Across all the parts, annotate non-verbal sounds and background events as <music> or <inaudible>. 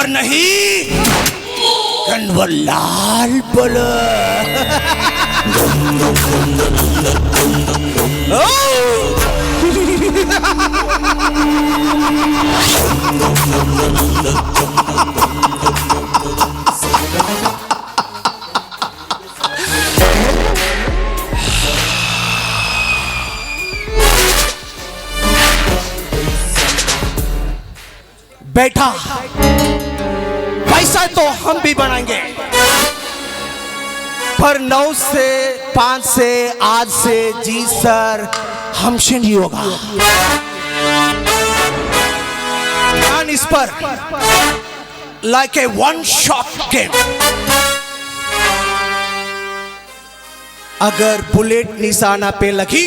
जानवर नहीं। कन्वर लाल बैठा। पैसा तो हम भी बनाएँगे। पर नौ से, पाँच से, आज से, जी सर हमसे नहीं होगा। ध्यान इस पर। Like a one shot game अगर बुलेट निशाना पे लगी,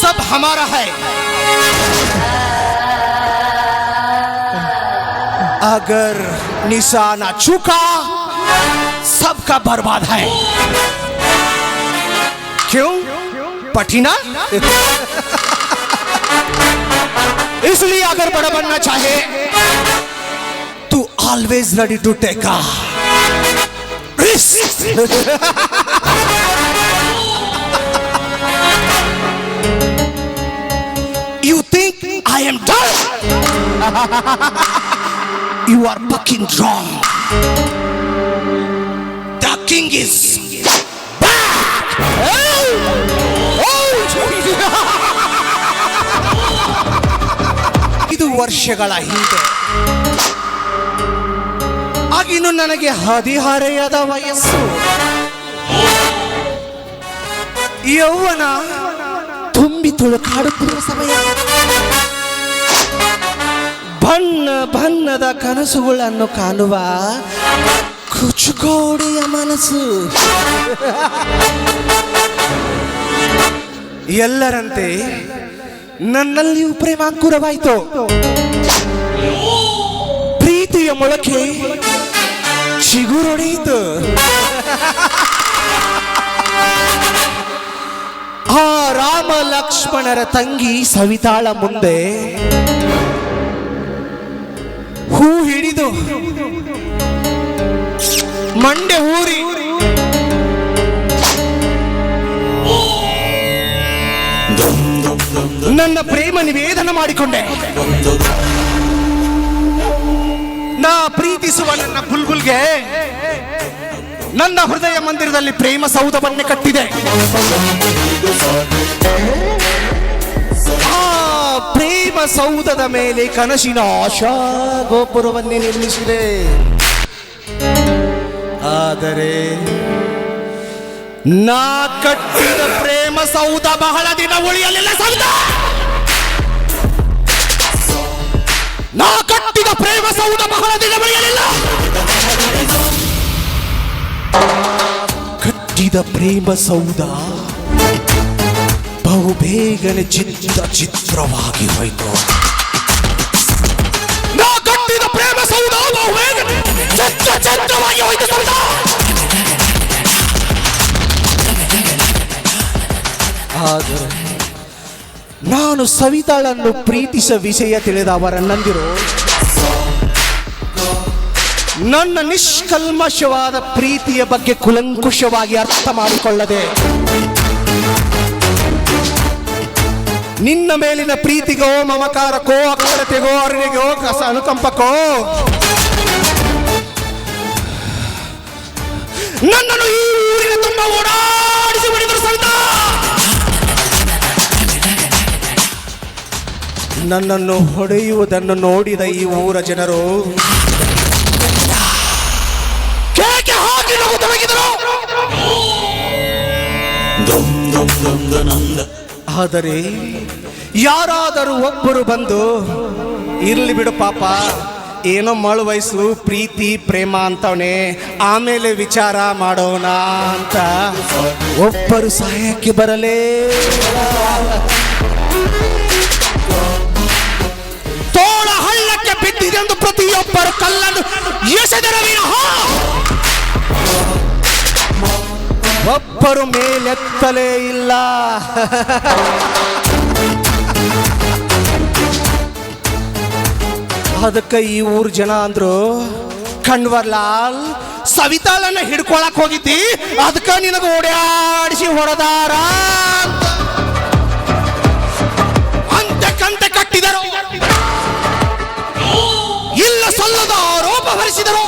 सब हमारा है। अगर निशाना चुका, सबका बर्बाद है। क्यों? पटीना? इसलिए अगर बड़ा बनना चाहे, तू always ready to take risk You think I am? You are fucking wrong. The king is back. <laughs> Oh, oh. <laughs> ಇದು ವರ್ಷಗಳ ಹಿಂದೆ ಆಗಿನ್ನು ನನಗೆ ಹದಿಹರೆಯದ ವಯಸ್ಸು ಯೌವನ ತುಂಬಿ ತುಳುಕಾಡುತ್ತಿರುವ ಸಮಯ ಬಣ್ಣ ಬಣ್ಣದ ಕನಸುಗಳನ್ನು ಕಾಣುವ ಕುಚುಕೋಡಿಯ ಮನಸ್ಸು. ಎಲ್ಲರಂತೆ ನನ್ನಲ್ಲಿಯೂ ಪ್ರೇಮಾಂಕುರವಾಯಿತು ಪ್ರೀತಿಯ ಮೊಳಕೆ ಚಿಗುರೊಡೆಯಿತು. ಆ ರಾಮ ಲಕ್ಷ್ಮಣರ ತಂಗಿ ಸವಿತಾಳ ಮುಂದೆ ಹೂ ಹಿಡಿದು ಮಂಡೆ ಊರಿ. ನನ್ನ ಪ್ರೇಮ ನಿವೇದನ ಮಾಡಿಕೊಂಡೆ. ನಾ ಪ್ರೀತಿಸುವ ನನ್ನ ಬುಲ್ಬುಲ್ಗೆ ನನ್ನ ಹೃದಯ ಮಂದಿರದಲ್ಲಿ ಪ್ರೇಮ ಸೌಧವನ್ನೇ ಕಟ್ಟಿದೆ. ಪ್ರೇಮ ಸೌಧದ ಮೇಲೆ ಕನಸಿನ ಆಶಾ. ಗೋಪುರವನ್ನೇ ನಿರ್ಮಿಸಿದೆ. ಆದರೆ ನಾ ಕಟ್ಟಿದ ಪ್ರೇಮ ಸೌಧ ಬಹಳ ದಿನ ಉಳಿಯಲಿಲ್ಲ ಸೌಧ ನಾ ಕಟ್ಟಿದ ಪ್ರೇಮ ಸೌಧ ಬಹಳ ದಿನ ಉಳಿಯಲಿಲ್ಲ. ಕಟ್ಟಿದ ಪ್ರೇಮ ಸೌಧ ಬೇಗನೆ ಚಿತ್ರ ಚಿತ್ರವಾಗಿ ಹೋಯಿತು. ನಾ ಕಟ್ಟಿದ ಪ್ರೇಮ ಸೌಧ ಬಹು ಬೇಗನೆ ಚಿತ್ರ ಚಿತ್ರವಾಗಿ ಹೋಯಿತು ಸೌಧ. ಆದರೆ ನಾನು ಸವಿತಾಳನ್ನು ಪ್ರೀತಿಸ ವಿಷಯ ತಿಳಿದ ಅವರನ್ನಂದಿರು ನನ್ನ ನಿಷ್ಕಲ್ಮಶವಾದ ಪ್ರೀತಿಯ ಬಗ್ಗೆ ಕುಲಂಕುಷವಾಗಿ ಅರ್ಥ ಮಾಡಿಕೊಳ್ಳದೆ ನಿನ್ನ ಮೇಲಿನ ಪ್ರೀತಿಗೋ ಮಮಕಾರಕ್ಕೋ ಅಕ್ಷರತೆಗೋ ಅರಿವಿಗೋ ಕಸ ಅನುಕಂಪಕ್ಕೋ. ನನ್ನನ್ನು ಈ ಊರಿನ ತುಂಬ ಓಡಾಡಿಸಿ ಬಿಡಿದರು ಸಂತ ನನ್ನನ್ನು ಹೊಡೆಯುವುದನ್ನು ನೋಡಿದ ಈ ಊರ ಜನರು ಕೇಕೆ ಹಾಕಿ ನಗುತ್ತೊಡಗಿದರು ಆದರೆ ಯಾರಾದರೂ ಒಬ್ಬರು ಬಂದು, ಇರ್ಲಿ ಬಿಡು ಪಾಪ, ಏನೋ ಮಳು ವಯಸ್ಸು, ಪ್ರೀತಿ, ಪ್ರೇಮ ಅಂತವನೆ, ಆಮೇಲೆ ವಿಚಾರ ಮಾಡೋಣ ಅಂತ. ಒಬ್ಬರು ಸಹಾಯಕ್ಕೆ ಬರಲೇ ತೋಳ ಹಳ್ಳಕ್ಕೆ ಬಿದ್ದಿದೆಂದು ಪ್ರತಿಯೊಬ್ಬರು ಕಲ್ಲನ್ನು ಎಸೆದರ ಒಬ್ಬರು ಮೇಲೆತ್ತಲೇ ಇಲ್ಲ. ಅದಕ್ಕೆ ಈ ಊರ್ ಜನ ಅಂದ್ರು, ಕಣ್ವರ್ಲಾಲ್ ಸವಿತಾಳನ್ನ ಹಿಡ್ಕೊಳಕ್ ಹೋಗಿದ್ದಿ ಅದಕ್ಕ ನಿನಗ ಓಡಾಡಿಸಿ ಹೊಡೆದಾರ ಅಂತ. ಕಂತೆ ಕಟ್ಟಿದರು. ಇಲ್ಲ ಸಲ್ಲದ ಆರೋಪ ಹೊರಿಸಿದರು.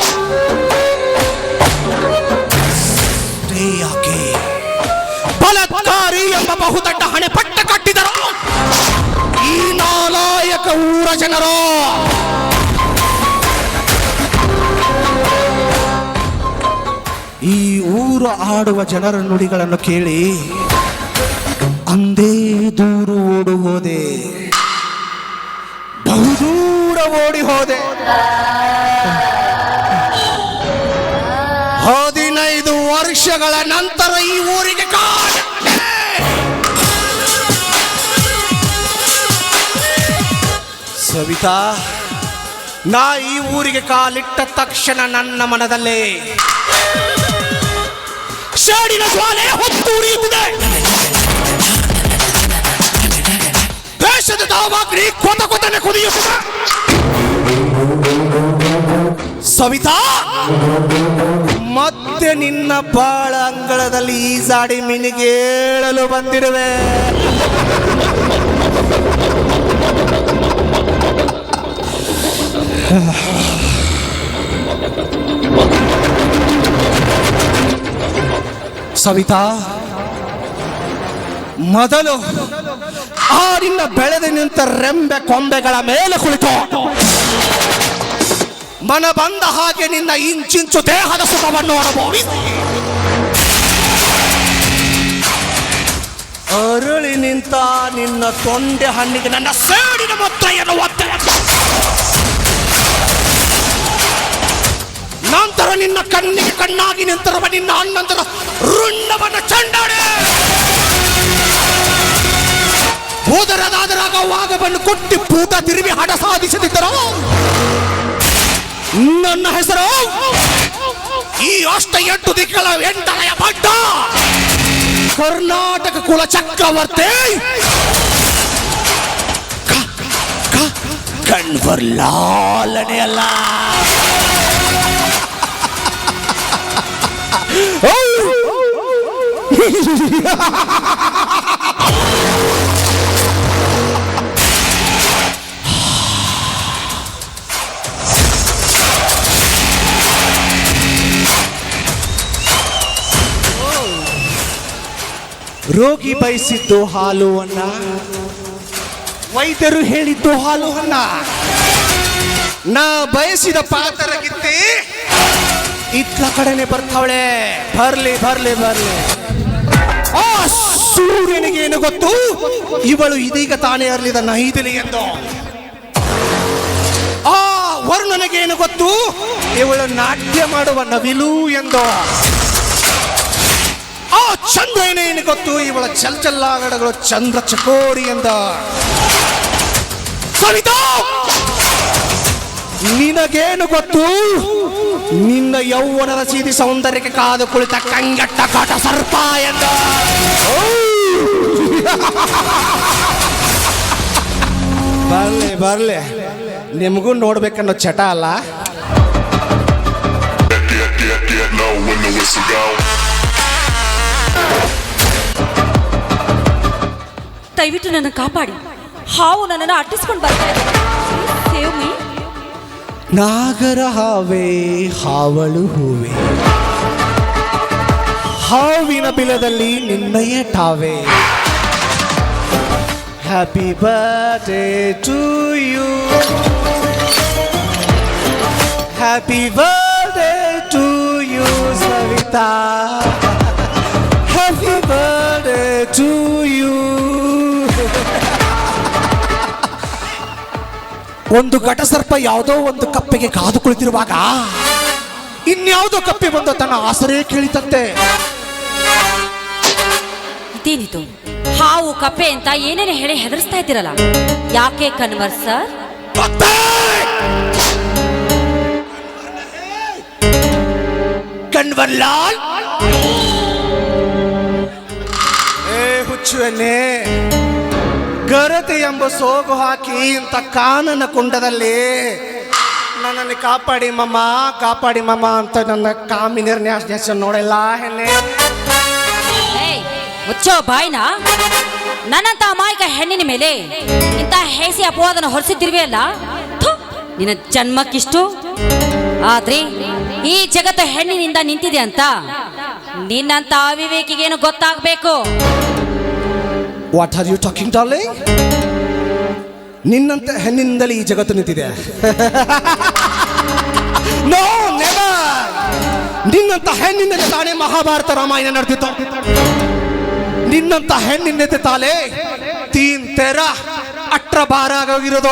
ಬಲಾತ್ಕಾರಿ ಎಂಬ ಬಹುದೊಡ್ಡ ಹಣೆ ಪಟ್ಟ ಕಟ್ಟಿದರು. ಈ ನಾಲಾಯಕ ಊರ ಜನರು. ಊರು ಆಡುವ ಜನರ ನುಡಿಗಳನ್ನು ಕೇಳಿ, ಅಂದೇ ದೂರು ಓಡು ಹೋದೆ, ಬಹುದೂರ ಓಡಿ ಹೋದೆ. ಹದಿನೈದು ವರ್ಷಗಳ ನಂತರ ಈ ಊರಿಗೆ ಸವಿತಾ, ನಾ ಈ ಊರಿಗೆ ಕಾಲಿಟ್ಟ ತಕ್ಷಣ ನನ್ನ ಮನದಲ್ಲೇ ಶಾಡಿನ ಜ್ವಾಲೆ ಹೊತ್ತು ಉರಿಯುತ್ತಿದೆ. ದೇಶದ ದಾವಾಗ್ನಿ ಕೊತ ಕೊತನೆ ಕುದಿಯುತ್ತಿದೆ. ಸವಿತಾ, ಮತ್ತೆ ನಿನ್ನ ಬಾಳ ಅಂಗಳದಲ್ಲಿ ಈಜಾಡಿ ಮಿನಿಗೇಳಲು ಬಂದಿರುವೆ. ಸವಿತಾ? ಮೊದಲು ಆಡಿನ ಬೆಳೆದು ನಿಂತ ರೆಂಬೆ ಕೊಂಬೆಗಳ ಮೇಲೆ ಕುಳಿತು. ಮನ ಬಂದ ಹಾಗೆ ನಿನ್ನ ಇಂಚಿಂಚು ದೇಹದ ಸುಖವನ್ನು ನೋಡಬಹುದು ಅರಳಿ ನಿಂತ ನಿನ್ನ ತೊಂಡೆ ಹಣ್ಣಿಗೆ ನನ್ನ ಸೇಡಿನ ಮೊತ್ತಯನ್ನು ಒತ್ತೆ. ನಂತರ ನಿನ್ನ ಕಣ್ಣಿಗೆ ಕಣ್ಣಾಗಿ ನಿಂತಿರುವ ನಿನ್ನ ಅಣ್ಣಂತರ ರುಂಡವನ್ನು ಚಂಡಾಡೆ ಹೋದರದಾದರಾಗ ವಾಗವನ್ನು ಕೊಟ್ಟಿ ಭೂತ ತಿರುವಿ ಹಡ ಸಾಧಿಸದಿದ್ದರು ನನ್ನ ಹೆಸರು ಈ ಅಷ್ಟ ಎಂಟು ದಿಕ್ಕಲ ಎಂಟನೆಯ ಪಟ್ಟ ಕರ್ನಾಟಕ ಕುಲ ಚಕ್ರವರ್ತಿ ಕ- ಕ- ಕಣ್ವರ್ಲಾಲನೆ ಅಲ್ಲ ರೋಗಿ ಬಯಸಿದ್ದು ಹಾಲು ಅನ್ನ. ವೈದ್ಯರು ಹೇಳಿದ್ದು ಹಾಲು ಅನ್ನ. ನಾ ಬಯಸಿದ ಪಾತ್ರಗಿತ್ತಿ ಇತ್ಲ ಕಡೆನೆ ಬರ್ತಾವಳೆ. ಬರ್ಲಿ ಬರ್ಲಿ ಬರ್ಲಿ. ಆ ಸೂರ್ಯನಿಗೆ ಏನು ಗೊತ್ತು? ಇವಳು ಇದೀಗ ತಾನೇ ಅರ್ಲಿದ ನೈದಿಲಿ ಎಂದು. ಆ ವರುಣನಿಗೆ ಏನು ಗೊತ್ತು? ಇವಳು ನಾಟ್ಯ ಮಾಡುವ ನವಿಲು ಎಂದು. ಆ ಚಂದ್ರ ಏನೇನು ಗೊತ್ತು? ಇವಳ ಚಲ್ ಚಲ್ಲಾಗಡಗಳು ಚಂದ್ರ ಚಕೋರಿ ಎಂದ. ಸವಿತಾ! ನಿನಗೇನು ಗೊತ್ತು? ನಿನ್ನ ಯೌವನದ ಸೀದಿ ಸೌಂದರ್ಯಕ್ಕೆ ಕಾದು ಕುಳಿತ ಕಂಗಟ್ಟ ಕಾಟ ಸರ್ಪ ಎಂದ. <laughs> ಬರ್ಲಿ ಬರ್ಲಿ. ನಿಮಗೂ ನೋಡ್ಬೇಕನ್ನೋ ಚಟ ಅಲ್ಲ. ದಯವಿಟ್ಟು ನನ್ನ ಕಾಪಾಡಿ. ಹಾವು ನನ್ನನ್ನು ಅಟ್ಟಿಸ್ಕೊಂಡು ಬರ್ತಾ ಇದೆ ಸೇವ್ ಮೀ ನಾಗರ ಹಾವೇ, ಹಾವಳು ಹೂವೆ. ಹಾವಿನ ಬಿಲದಲ್ಲಿ ನಿನ್ನಯ ಠಾವೆ. Happy birthday to you happy birthday to you Savita happy birthday to ಒಂದು ಘಟಸರ್ಪ ಯಾವುದೋ ಒಂದು ಕಪ್ಪೆಗೆ ಕಾದು ಕುಳಿತಿರುವಾಗ ಇನ್ಯಾವುದೋ ಕಪ್ಪೆ ಬಂದು ತನ್ನ ಆಸರೆ ಕೇಳಿತಂತೆ. ಇದೇನಿದು? ಹಾವು ಕಪ್ಪೆ ಅಂತ ಏನೇನು ಹೇಳಿ ಹೆದರ್ಸ್ತಾ ಇದ್ದೀರಲ್ಲ? ಯಾಕೆ ಕನ್ವರ್ ಸರ್? ಕನ್ವರ್ಲಾಲ್ ಏ ಹುಚ್ಚುವನ್ನೇ! ಗರತೆ ಎಂಬ ಸೋಗು ಹಾಕಿ ಇಂಥ ಕಾನನ ಕುಂಡದಲ್ಲಿ ನನ್ನನ್ನು ಕಾಪಾಡಿ ಮಮ್ಮ ಕಾಪಾಡಿ ಮಮ್ಮ ಅಂತ ನನ್ನ ಕಾಮಿನಿರ್ ನ್ಯಾಸ್ ನ್ಯಾಸ್ ನೋಡಿಲ್ಲ ಹೆಣ್ಣೆ. ಮುಚ್ಚೋ ಬಾಯ್ನ. ನನ್ನಂತ ಅಮಾಯಕ ಹೆಣ್ಣಿನ ಮೇಲೆ ಇಂಥ ಹೇಸಿ ಅಪವಾದನ ಹೊರಿಸಿದ್ದಿರುವೆ ಅಲ್ಲ ನಿನ್ನ ಜನ್ಮಕ್ಕಿಷ್ಟು. ಆದ್ರೆ ಈ ಜಗತ್ತು ಹೆಣ್ಣಿನಿಂದ ನಿಂತಿದೆ ಅಂತ ನಿನ್ನಂತ ಅವಿವೇಕಿಗೇನು ಗೊತ್ತಾಗ್ಬೇಕು? What are you talking darling ನಿನ್ನಂತ ಹೆಣ್ಣಿನಿಂದಲೇ ಈ ಜಗತ್ತು ನಿಂತಿದೆ. <laughs> ನೋ ನಿನ್ನಂತ ಹೆಣ್ಣಿಂದಲೇ ತಾನೇ ಮಹಾಭಾರತ ರಾಮಾಯಣ ನಡೆದಿತ್ತು. ನಿನ್ನಂತ ಹೆಣ್ಣಿಂದ ತಾಲೇ ತೀನ್ ತೆರ ಅಟ್ರ ಬಾರ ಆಗೋಗಿರೋದು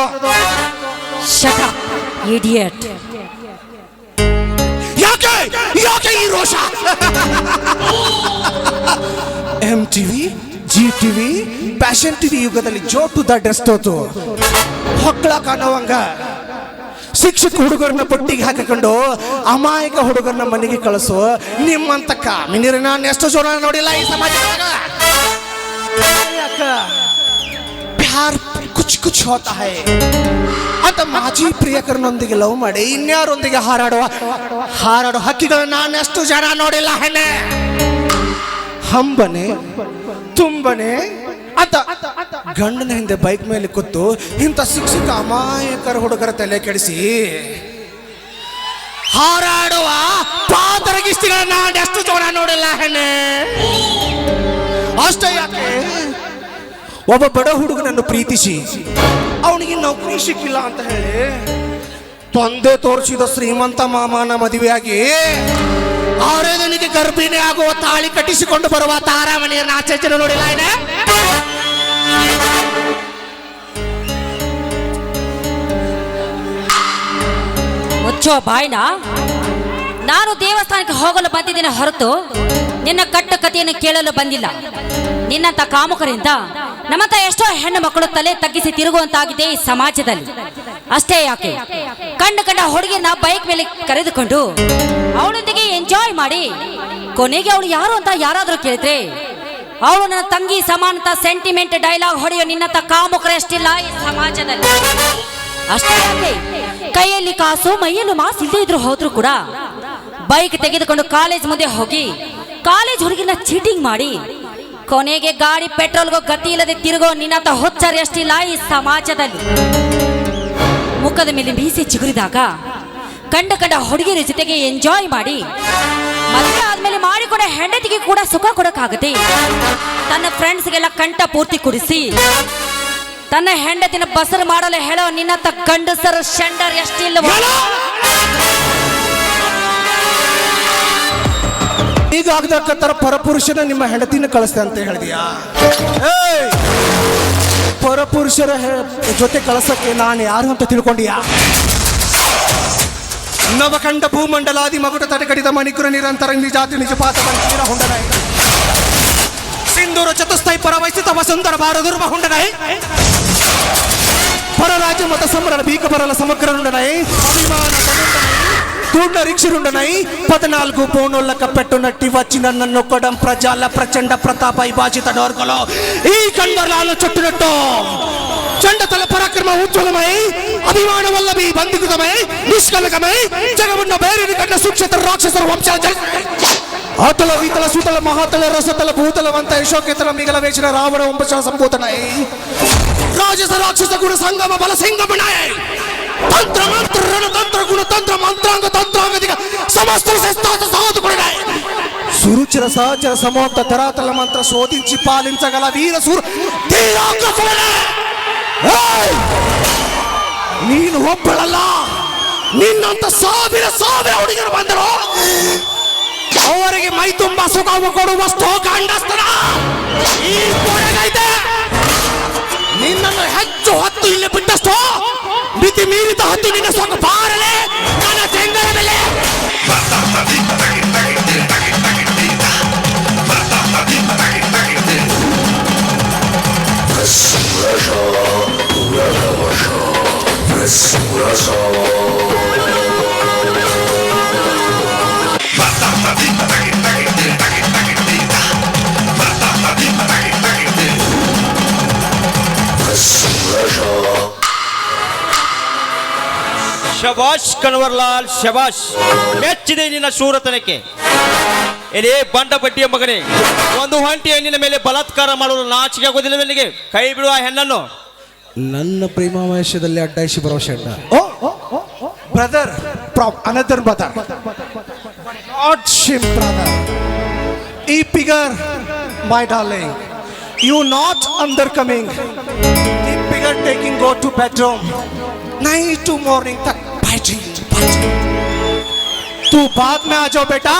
ಇಡಿಯಟ್ ಯಾಕೆ? ಯಾಕೆ ಈ ರೋಷ? <laughs> M TV Zee TV fashion TV ಯುಗದಲ್ಲಿ ಜೋಟು ದ ಡೆಸ್ಟ್ ಹೋತು ಹೊಕ್ಕಳ ಕಾಣುವಂಗ. ಶಿಕ್ಷಕ ಹುಡುಗರನ್ನ ಪಟ್ಟಿಗೆ ಹಾಕಿಕೊಂಡು ಅಮಾಯಕ ಹುಡುಗರನ್ನ ಮನೆಗೆ ಕಳಿಸು. ನಿಮ್ಮಂತ ಕಾಮಿನಿರ ನಾನು ಎಷ್ಟು ಜೋರ ನೋಡಿಲ್ಲ ಈ ಸಮಾಜ? ಪ್ಯಾರ್ ಕುಚ್ ಕುಚ್ ಹೋತಾ ಅಂತ ಮಾಜಿ ಪ್ರಿಯಕರನೊಂದಿಗೆ ಲವ್ ಮಾಡಿ ಇನ್ಯಾರೊಂದಿಗೆ ಹಾರಾಡುವ? ಹಾರಾಡುವ ಹಕ್ಕಿಗಳನ್ನ ನಾನೆಷ್ಟು ಜನ ನೋಡಿಲ್ಲ ಹೆಣ್ಣೆ. ಹಂಬನೆ ತುಂಬನೆ ಅಂತ. ಗಂಡನ ಹಿಂದೆ ಬೈಕ್ ಮೇಲೆ ಕೂತು ಇಂಥ ಶಿಕ್ಷಕ ಅಮಾಯಕರ ಹುಡುಗರ ತಲೆ ಕೆಡಿಸಿ ಹಾರಾಡುವ ಪಾತರಗಿಸ್ತಿಗಳನ್ನ ನಾನೆಷ್ಟು ಜನ ನೋಡಿಲ್ಲ ಹೆಣ್ಣೆ. ಅಷ್ಟೇ ಯಾಕೆ? ಒಬ್ಬ ಬಡ ಹುಡುಗನನ್ನು ಪ್ರೀತಿಸಿ ಅವನಿಗೆ ನೌಕರಿ ಸಿಕ್ಕಿಲ್ಲ ಅಂತ ಹೇಳಿ ತಂದೆ ತೋರಿಸಿದ ಶ್ರೀಮಂತ ಮಾಮನ ಮದುವೆಯಾಗಿ ಅವರೇ ನನಗೆ ಗರ್ಭಿಣಿ ಆಗುವ ತಾಳಿ ಕಟ್ಟಿಸಿಕೊಂಡು ಬರುವ ತಾರಾಮಣಿಯನ್ನ ಆಚರಿಸಲು ನೋಡಿಲ್ಲ ಏನೇ? ಮುಚ್ಚೋ ಬಾಯ್ನ ನಾನು ದೇವಸ್ಥಾನಕ್ಕೆ ಹೋಗಲು ಬಂದಿದ್ದೇನೆ ಹೊರತು ನಿನ್ನ ಕಟ್ಟ ಕಥೆಯನ್ನು ಕೇಳಲು ಬಂದಿಲ್ಲ. ನಿನ್ನಂತ ಕಾಮುಕರಿಂದ ನಮ್ಮಂತ ಎಷ್ಟೋ ಹೆಣ್ಣು ಮಕ್ಕಳು ತಲೆ ತಗ್ಗಿಸಿ ತಿರುಗುವಂತಾಗಿದೆ ಈ ಸಮಾಜದಲ್ಲಿ. ಅಷ್ಟೇ ಯಾಕೆ? ಕಂಡ ಕಂಡ ಹುಡುಗಿನ ಬೈಕ್ ಮೇಲೆ ಕರೆದುಕೊಂಡು ಅವಳೊಂದಿಗೆ ಎಂಜಾಯ್ ಮಾಡಿ ಕೊನೆಗೆ ಅವಳು ಯಾರು ಅಂತ ಯಾರಾದರೂ ಕೇಳಿದ್ರೆ ಅವಳು ನನ್ನ ತಂಗಿ ಸಮಾನತ ಸೆಂಟಿಮೆಂಟ್ ಡೈಲಾಗ್ ಹೊಡೆಯೋ ನಿನ್ನಂತ ಕಾಮುಕರಷ್ಟಿಲ್ಲ ಈ ಸಮಾಜದಲ್ಲಿ. ಅಷ್ಟೇ ಯಾಕೆ? ಕೈಯಲ್ಲಿ ಕಾಸು ಮೈಯಲ್ಲೂ ಮಾಸ್ ಇಲ್ಲದೆ ಇದ್ರು ಹೋದ್ರು ಕೂಡ ಬೈಕ್ ತೆಗೆದುಕೊಂಡು ಕಾಲೇಜ್ ಮುಂದೆ ಹೋಗಿ ಕಾಲೇಜ್ ಹುಡುಗಿನ ಚೀಟಿಂಗ್ ಮಾಡಿ ಕೊನೆಗೆ ಗಾಡಿ ಪೆಟ್ರೋಲ್ಗೂ ಗತಿ ಇಲ್ಲದೆ ತಿರುಗೋ ನಿನ್ನಂತ ಹುಚ್ಚರಿ ಅಷ್ಟಿಲ್ಲ ಈ ಸಮಾಜದಲ್ಲಿ. ಮುಖದ ಮೇಲೆ ಮೀಸೆ ಚಿಗುರಿದಾಗ ಕಂಡ ಕಂಡ ಹುಡುಗಿಯರ ಜೊತೆಗೆ ಎಂಜಾಯ್ ಮಾಡಿ ಮದುವೆ ಆದ್ಮೇಲೆ ಮಾಡಿಕೊಂಡ ಹೆಂಡತಿಗೆ ಕೂಡ ಸುಖ ಕೊಡಕ್ಕಾಗುತ್ತೆ ತನ್ನ ಫ್ರೆಂಡ್ಸ್ಗೆಲ್ಲ ಕಂಠ ಪೂರ್ತಿ ಕುಡಿಸಿ ತನ್ನ ಹೆಂಡತಿನ ಬಸರು ಮಾಡಲು ಹೇಳೋ ನಿನ್ನ ಗಂಡಸರು ಶಂಡರ್ ಎಷ್ಟಿಲ್ಲ ಈಗ ಆಗದಕ್ಕಂತರ ಪರಪುರುಷನ ನಿಮ್ಮ ಹೆಂಡತಿನ ಕಳಿಸ್ತೆ ಅಂತ ಹೇಳಿದ್ಯಾ? ಏಯ್! ಪರಪುರುಷರ ಹೆ- ಜೊತೆ ಕಳಿಸಕ್ಕೆ ನಾನು ಯಾರು ಅಂತ ತಿಳ್ಕೊಂಡಿಯಾ ನವಕಂಡ ಭೂಮಂಡಲಾದಿ ಮಗುಟ ತಟಕಡಿದ ಮಣಿಕುರ ನಿರಂತರ ನಿಜಾತಿ ನಿಜಪಾತ ಬಂಕೀರ ಹುಂಡನಾಯ್ ಸಿಂಧೂರ ಚತುಸ್ಥೈ ಪರವಹಿಸಿತ ವಸುಂಧರ ಭಾರದುರ್ವ ಹುಂಡನಾಯ್ ಪರರಾಜ್ಯ ಮತ ಸಮರಣ ಬೀಕ ಬರಲ ಸಮಗ್ರ ನುಂಡನಾಯ್ ಅಭಿಮಾನ తూటరించురుండనై పద్నాలుగు బోనులక పెట్టునట్టి వచ్చిన నన్నొక్కడం ప్రజల ప్రచండ ప్రతాపై బాధ్యత నోర్గలో. ఈ కండరాలు చుట్టునట్టు. చండతల పరాక్రమ ఉజ్వలమై అభిమాన వల్ల మీ బంధికమై నిష్కలకమై జగమున్న బేరుని కండ సుక్షత రాక్షసర వంశాల ఆటల వీతల సూతల మహాతల రసతల భూతల వంత యశోకేతల మిగల వేసిన రావణ వంశ పోతున్నాయి రాజస రాక్షస గుణ సంగమ బల సింగమునై ತಂತ್ರ ಮಂತ್ರ ರಣತಂತ್ರ ಗುಣತಂತ್ರ ಮಂತ್ರಾಂಗ ತಂತ್ರಾಂಗದಿಗ ಸಮಸ್ತ శస్త్రాత సాధుకుడినాయి సురుచిర సహచర సమోక్త తరాతల మంత్ర శోధించి పాలించగల వీర సూరు ಧೀರಾಂಗಸುರನೇ! ಏಯ್! ನೀನು ಒಬ್ಬಳಲ್ಲ ನಿನ್ನಂತ ಸಾವಿರ ಸಾವಿರ ಹುಡುಗರು ಬಂದರು ಅವರಿಗೆ ಮೈ ತುಂಬಾ ಸುಖವ ಕೊಡುವಷ್ಟು ಗಂಡಸ್ತನ ಈ ಕೊನೆಗೈತೆ ನಿನ್ನನ್ನು ಹೆಚ್ಚು ಹೊತ್ತು ಇಲ್ಲಿ ಬಿಟ್ಟಷ್ಟು ಮಿತಿ ಮೀರಿದ ಹೊತ್ತು ನಿನ್ನ ಸೊಕ್ಕ ಬಾರಲೆ ನನ್ನ ತೆಂಗರ ಶಬಾಷ್ ಕನ್ವರ್ಲಾಲ್ ಶಬಾಷ್ ಮೆಚ್ಚಿದೆ ನಿನ್ನ ಶೂರತನಕ್ಕೆ ಬಂಡ ಬಟ್ಟಿಯ ಮಗನೇ ಒಂದು ಹೊಂಟಿ ಹೆಣ್ಣಿನ ಮೇಲೆ ಬಲಾತ್ಕಾರ ಮಾಡಲು ನಾಚಿಕೆ ಆಗೋದಿಲ್ಲ ನಿನಗೆ? ಕೈ ಬಿಡುವ ಹೆಣ್ಣನ್ನು. ನನ್ನ ಪ್ರೇಮಾವೇಶದಲ್ಲಿ ಅಡ್ಡಾಯಿಸಿ ಬರೋ ಶೆಡ್ಡ. ಬ್ರದರ್ ಅನದರ್ ಬ್ರದರ್ ನಾಟ್ ಶಿಮ್ ಬ್ರದರ್ ಈ figure my darling you not under coming ಈ figure taking go to bedroom night to morning ತಕ್ಕ तू बाद में आ जाओ बेटा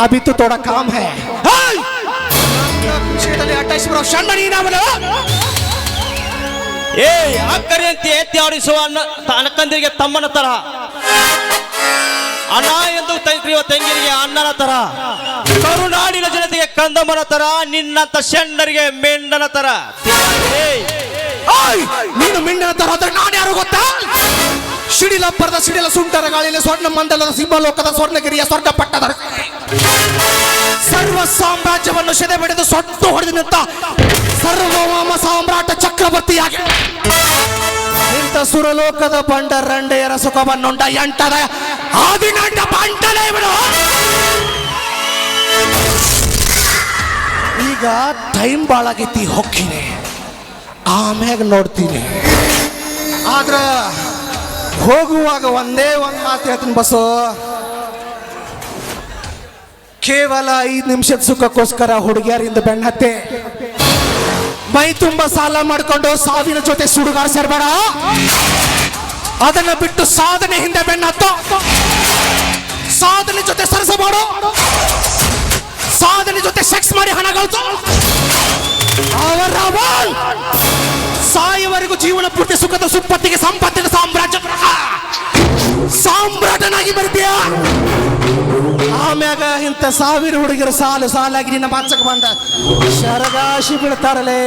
अभी तो थोड़ा काम है हाय! ವಿಷಯದಲ್ಲಿ ಅಡ್ಡಾಯಿಸಿ ಬರೋ ಷಂಡ ನೀನಾವನು ಏ ಅಕ್ಕರೆ ಅಂತ ಎತ್ತಿ ಆಡಿಸುವ ಅಣ್ಣ ತ- ಅಣ್ಣಕಂದಿರಿಗೆ ತಮ್ಮನ ತರ ಅಣ್ಣ ಎಂದು ತಂಗಿರುವ ತಂಗಿರಿಗೆ ಅಣ್ಣನ ತರ ಕರುನಾಡಿನ ಜನತೆಗೆ ಕಂದಮ್ಮನ ತರ ನಿನ್ನಂತ ಶೆಂಡರಿಗೆ ಮೆಂಡನ ತರ ಏಯ್, ಆಯ್! ನೀನು ಮಿಂಡನ ತರ ಆದ್ರೆ ನಾನು ಯಾರು ಗೊತ್ತಾ ಸಿಡಿಲ ಪರದ ಸಿಡಿಲ ಸುಂಟರ ಗಾಳಿಯಲ್ಲಿ ಸ್ವರ್ಣ ಮಂಡಲದ ಸಿಂಹಲೋಕದ ಸ್ವರ್ಣಗಿರಿಯ ಸ್ವರ್ಣ ಪಟ್ಟದ ಸರ್ವ ಸಾಮ್ರಾಜ್ಯವನ್ನು ಸೆದೆ ಬಿಡಿದು ಸೊಟ್ಟು ಹೊಡೆದು ನಿಂತ ಸರ್ವವಾಮ ಸಾಮ್ರಾಟ ಚಕ್ರವರ್ತಿಯಾಗಿ. ನಿಂತ ಸುರಲೋಕದ ಬಂಡ ರಂಡೆಯರ ಸುಖವನ್ನುಂಡ ಎಂಟದ ಆದಿನಂಡ ಬಂಟನೇ ಬಿಡು. ಈಗ ಟೈಮ್ ಬಾಳಾಗೈತಿ ಹೊಕ್ಕಿನಿ ಆಮ್ಯಾಗ ನೋಡ್ತೀನಿ. ಆದ್ರ ಹೋಗುವಾಗ ಒಂದೇ ಒಂದು ಮಾತು ಹೇಳ್ತೀನಿ ಬಸ್ಸು ಕೇವಲ ಐದು ನಿಮಿಷದ ಸುಖಕ್ಕೋಸ್ಕರ ಹುಡುಗಿಯರಿಂದ ಬೆನ್ನತ್ತೆ ಮೈ ತುಂಬ ಸಾಲ ಮಾಡ್ಕೊಂಡು ಸಾವಿನ ಜೊತೆ ಸುಡುಗಾರ ಸೇರ್ಬೇಡ. ಅದನ್ನ ಬಿಟ್ಟು ಸಾಧನೆ ಹಿಂದೆ ಬೆಣ್ಣತ್ತ ಸಾಧನೆ ಜೊತೆ ಸರಸ ಸಾಧನೆ ಜೊತೆ ಸೆಕ್ಸ್ ಮಾಡಿ ಹಣ ಗಳಿಸು. ಅವರ ಜೀವನ ಪೂರ್ತಿ ಸುಖದ ಸುಪ್ಪತ್ತಿಗೆ ಸಾಮ್ರಾಜ್ಯ ಸಾಮ್ರಾಟನಾಗಿ ಬರ್ತೀಯ? ಆಮ್ಯಾಗ ಇಂಥ ಸಾವಿರ ಹುಡುಗರು ಸಾಲು ಸಾಲಾಗಿ ನಿನ್ನ ಮಾಚಕ್ ಬಂದ. ಶರಗಾಶಿ ಬೀಳ್ತಾರಲೇ.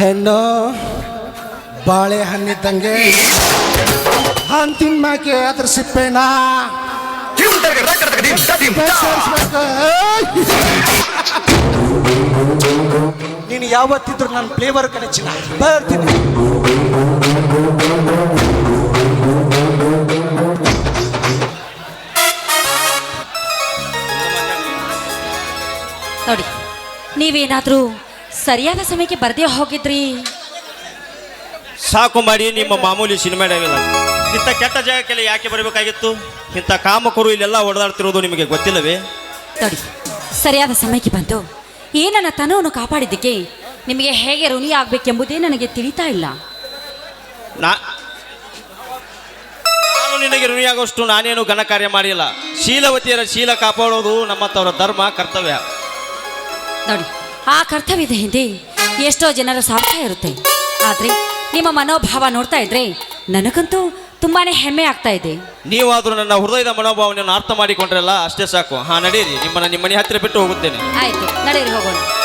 ಹೆಣ್ಣು ಬಾಳೆಹಣ್ಣಿದ್ದಂಗೆ ಹಣ್ಣು ತಿನ್ನಕ್ಕೆ ಅದ್ರ ಸಿಪ್ಪೆನಾ ಯಾವತ್ತಿದ್ರು ನನ್ನ ಫ್ಲೇವರ್ ಕಡೆ ಚಿನ್ನ ಬರ್ತೀನಿ. ನೋಡಿ ನೀವೇನಾದರೂ ಸರಿಯಾದ ಸಮಯಕ್ಕೆ ಬರ್ದೇ ಹೋಗಿದ್ರಿ? ಸಾಕು ಮಾಡಿ ನಿಮ್ಮ ಮಾಮೂಲಿ ಸಿನಿಮಾ ಡೈಲಾಗ್ ಇಂಥ ಕೆಟ್ಟ ಜಾಗಕ್ಕೆಲ್ಲ ಯಾಕೆ ಬರಬೇಕಾಗಿತ್ತು? ಇಂಥ ಕಾಮಕರು ಇಲ್ಲೆಲ್ಲ ಓಡಾಡ್ತಿರೋದು ನಿಮಗೆ ಗೊತ್ತಿಲ್ಲವೇ? ನೋಡಿ ಸರಿಯಾದ ಸಮಯಕ್ಕೆ ಬಂದು ಈ ನನ್ನ ತನವನ್ನು ಕಾಪಾಡಿದ್ದಕ್ಕೆ ನಿಮಗೆ ಹೇಗೆ ಋಣಿ ಆಗಬೇಕೆಂಬುದೇ ನನಗೆ ತಿಳಿತಾ ಇಲ್ಲ. ನಾ ನಾನು ನಿನಗೆ ಋಣಿಯಾಗುವಷ್ಟು ನಾನೇನು ಘನ ಕಾರ್ಯ ಮಾಡಿಲ್ಲ. ಶೀಲವತಿಯರ ಶೀಲ ಕಾಪಾಡೋದು ನಮ್ಮ ತವರ ಧರ್ಮ ಕರ್ತವ್ಯ. ನೋಡಿ ಆ ಕರ್ತವ್ಯದ ಹಿಂದೆ ಎಷ್ಟೋ ಜನರ ಸ್ವಾರ್ಥ ಇರುತ್ತೆ. ಆದರೆ ನಿಮ್ಮ ಮನೋಭಾವ ನೋಡ್ತಾ ಇದ್ರೆ ನನಗಂತೂ ತುಂಬಾನೇ ಹೆಮ್ಮೆ ಆಗ್ತಾ ಇದೆ. ನೀವಾದ್ರೂ ನನ್ನ ಹೃದಯದ ಮನೋಭಾವನೆಯನ್ನು ಅರ್ಥ ಮಾಡಿಕೊಂಡ್ರಲ್ಲ ಅಷ್ಟೇ ಸಾಕು. ಹಾ ನಡೀರಿ. ನಿಮ್ಮನ್ನ ನಿಮ್ಮ ಮನೆ ಹತ್ತಿರ ಬಿಟ್ಟು ಹೋಗುತ್ತೇನೆ. ಆಯ್ತು ನಡೆಯಿರಿ ಹೋಗೋಣ.